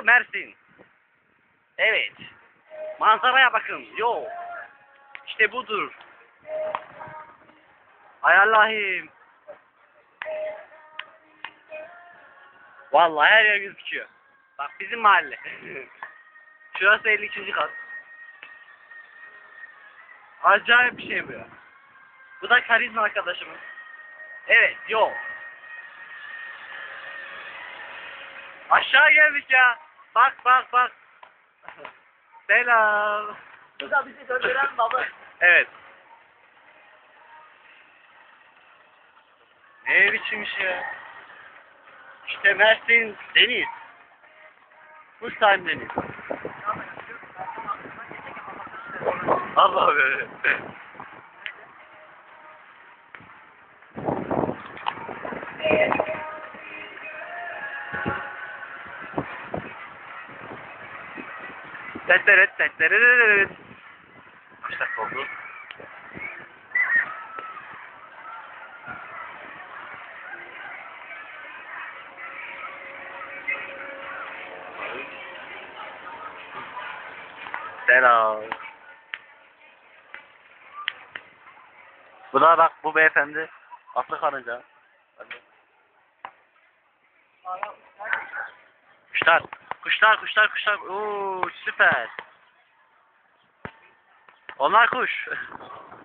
Mersin. Evet. Manzaraya bakın. Yo. İşte budur. Hay Allah'ım. Vallahi her yer gözüküyor. Bak bizim mahalle. Şurası 52. kat. Acayip bir şey bu ya. Bu da karizma arkadaşımız. Evet, yol. Aşağı geldik ya. Bak bak bak. Selam. Bu da bizi döndüren baba. Evet. Ne biçim iş ya? İşte Mersin deniz. Full time deniz. Allah be. Tetteret tetteret. Kaç dakika oldu? Selam. Bu da bak bu beyefendi. Aslı karınca. Hadi. Kuşlar. Kuşlar kuşlar. Oo süper. Onlar kuş.